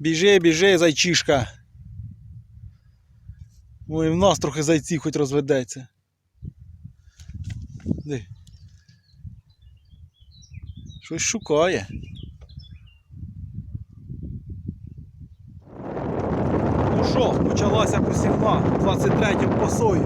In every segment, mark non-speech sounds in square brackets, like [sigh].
Біжи, біжи, зайчишка. Ой, в нас трохи зайців хоч розведеться. Де? Щось шукає. Ну що, почалася посівна 23-м посої.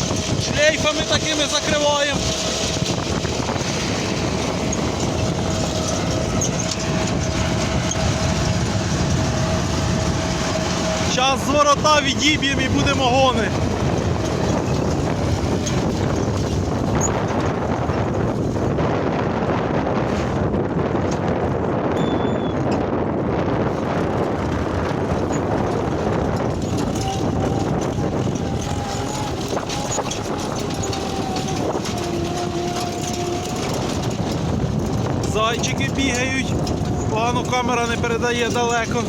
Немає, шлейфами такими закриваємо. Зараз з ворота відіб'ємо і будемо гони. Камера не передає далеко.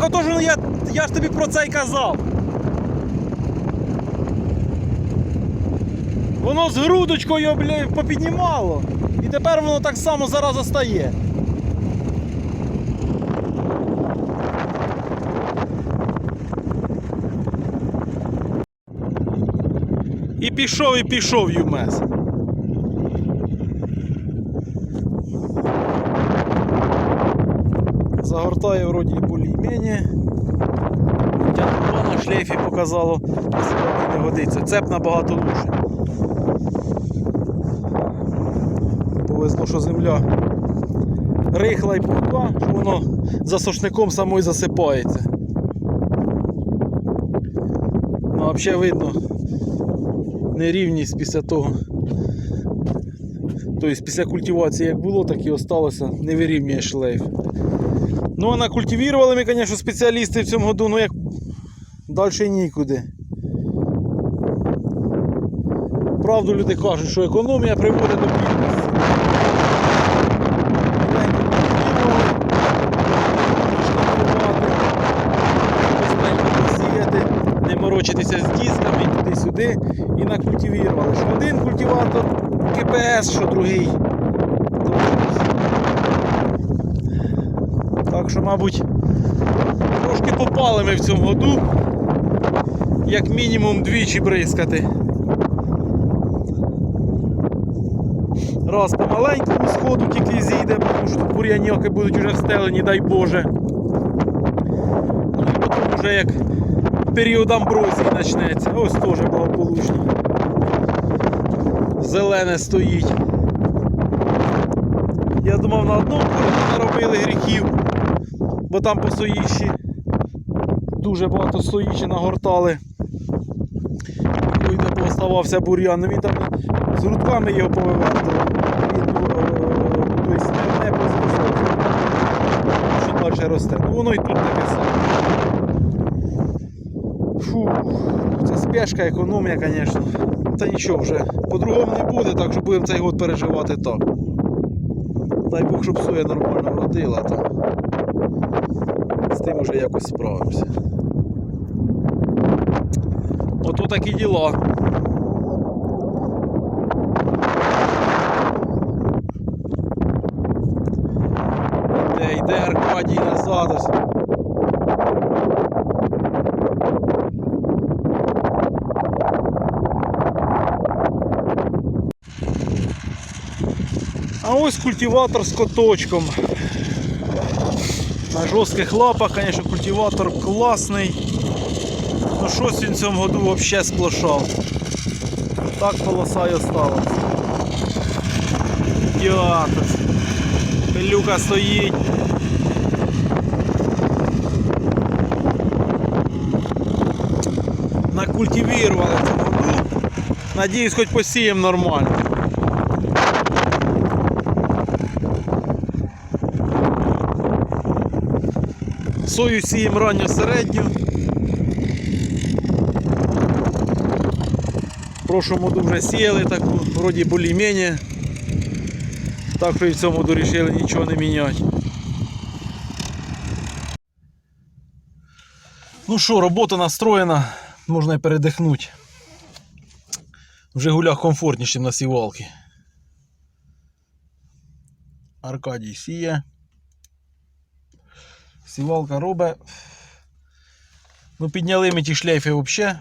Так отож я, я ж тобі про це й казав. Воно з грудочкою бля, попіднімало. І тепер воно так само зараз остає. І пішов, і пішов Юмес. Загортає вроді тут на шлейфі показало, сьогодні не годиться. Цеп набагато лучше. Повезло, що земля рихла і пухка, що воно за сошником самою засипається. Ну, взагалі видно нерівність після того. Тобто після культивації як було, так і осталося, не вирівнює шлейф. Ну, а накультивували ми, звісно, спеціалісти в цьому году, ну як далі нікуди. Правду люди кажуть, що економія приводить до бідності. Не морочитися з дисками туди-сюди і накультивували. Що один культиватор КПС, що другий. Що, мабуть, трошки попали ми в цьому году. Як мінімум двічі бризкати. Раз по маленькому сходу тільки зійде, тому що тут будуть вже встелені, дай Боже. Ну і потім вже як період амброзії почнеться. Ось теж благополучно. Зелене стоїть. Я думав на одному наробили гріхів, бо там по соїщі дуже багато соїщі нагортали. Де поставався бур'ян, він там з грудками його повивертали. Він е, не, позрізав, що далі росте. Ну воно і тут таке саме. Фу, це спешка, економія, звісно. Та нічого вже. По-другому не буде, так що будемо цей год переживати так. Дай Бог, щоб соя нормально вродила, то з тим вже якось справимося. Ото такі діла. Де йде Аркадій назад. А ось культиватор з коточком. На жорстких лапах, звісно, культиватор класний. Ну щось він в цьому году взагалі сплошав. Так полоса і осталась. Діатос. Пилюка стоїть. Накультивірували в цьому году. Надіюсь, хоч посіємо нормально. Сою сіємо ранню середню. В прошлому году вже сіяли таку, вроді більш-менш. Так що і в цьому году вирішили нічого не міняти. Ну що, робота настроєна, можна і передихнути. В Жигулях комфортніше на сівалки. Аркадій сіє. Сівалка робить. Ну, підняли ми ті шлейфи взагалі.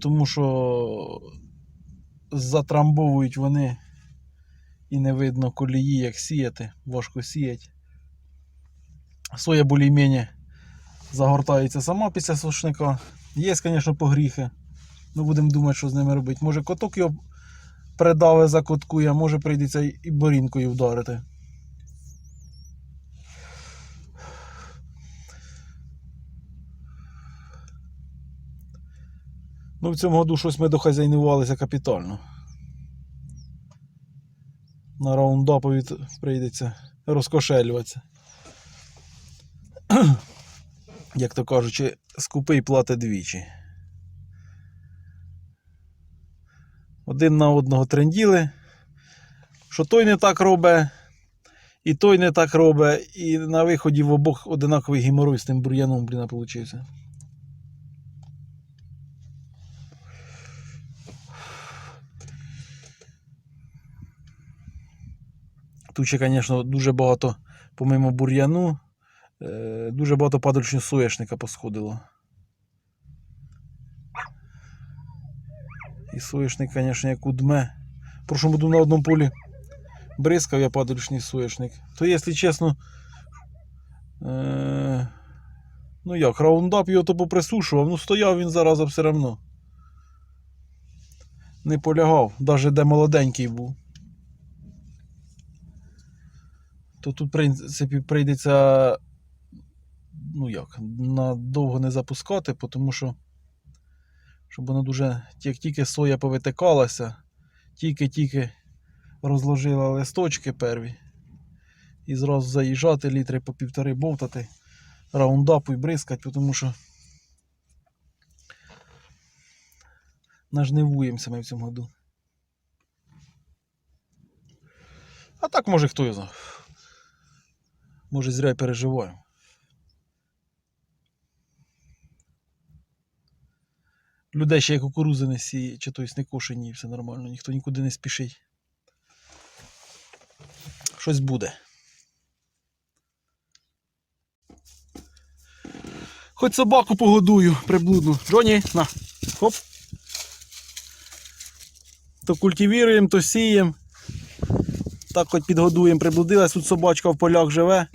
Тому що затрамбовують вони і не видно колії, як сіяти, важко сіяти. Соя більш-менш загортається сама після сушника. Є, звісно, погріхи. Ну, будемо думати, що з ними робити. Може коток його придаве закоткує, а може прийдеться і борінкою вдарити. Ну, в цьому году щось ми дохазяйнувалися капітально. На раундапові прийдеться розкошелюватися. [clears throat] Як то кажучи, скупий платить двічі. Один на одного тренділи, що той не так робить, і той не так робить, і на виході в обох одинаковий геморой з тим бур'яном, блін, получився. Ще, звісно, дуже багато, помимо бур'яну, е, дуже багато падальчного соєшника посходило. І соєшник, звісно, як удме. В прошлому году на одному полі бризкав я падалючний соєшник. То, якщо чесно, е, ну як, раундап його то поприсушував, ну стояв він зараза все одно. Не полягав, навіть де молоденький був. То тут, в принципі, прийдеться, ну як, надовго не запускати, тому що, щоб воно дуже, як тільки соя повитикалася, тільки-тільки розложила листочки перві. І зразу заїжджати літри по півтори бовтати, раундапу і бризкати, тому що нажнивуємося ми в цьому году. А так може хто його знає. Може, зря й переживаю. Людей ще й кукурузи не сіє, чи тобто не кошені, все нормально, ніхто нікуди не спішить. Щось буде. Хоч собаку погодую приблудну. Джоні, на, хоп. То культивіруємо, то сіємо. Так хоч підгодуємо, приблудилась, тут собачка в полях живе.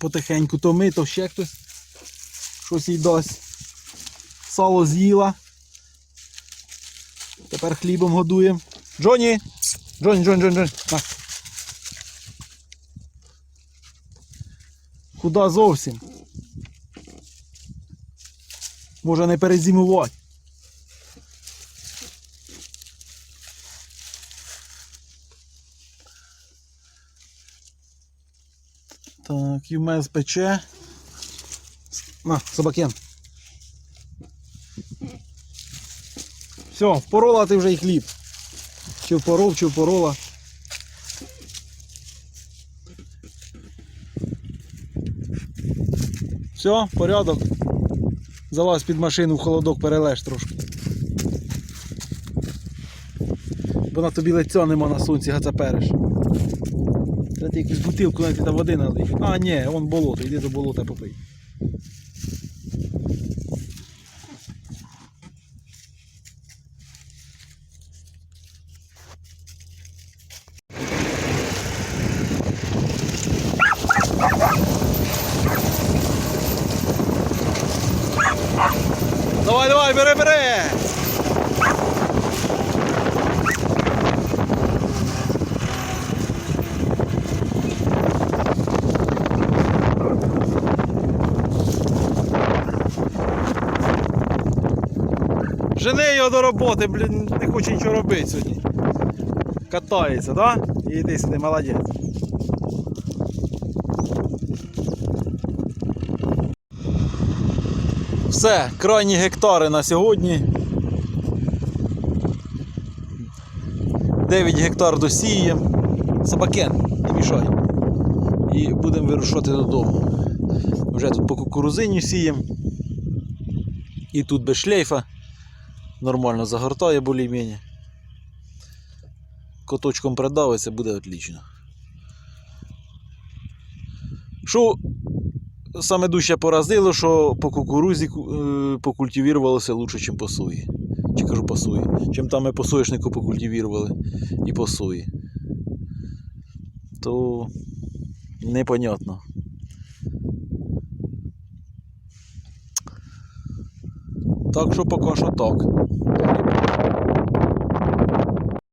Потихеньку то ми, то ще хтось щось їй дасть. Сало з'їла. Тепер хлібом годуємо. Джоні! Джоні, Джоні, Джоні, Джоні. На. Куда зовсім? Може не перезимувати. Так, ЮМЕЗ пече. На, собакен. Все, впорола ти вже і хліб. Чи впоров, чи впорола. Все, порядок. Залазь під машину в холодок перелеш трошки. Бо тобі лиця нема на сонці, гацапереш. Ти якусь бутилку, навіть та води налий. А, ні, вон болото, йди до болота попий. Давай, давай, бери, бери! Жени його до роботи, блін, не хоче нічого робити сьогодні. Катається? Да? Іди сюди, молодець. Все, крайні гектари на сьогодні. 9 гектар досіємо. Собакен, не мішай. І будемо вирушати додому. Вже тут по кукурузині сіємо. І тут без шлейфа. Нормально загортає більш-менш. Коточком придавиться, буде отлично. Що саме дужче поразило, що по кукурузі е, покультивірувалося лучше, ніж по сої. Чи кажу по сої. Чим там ми по соняшнику покультивірували і по сої. То непонятно. Так що поки що так.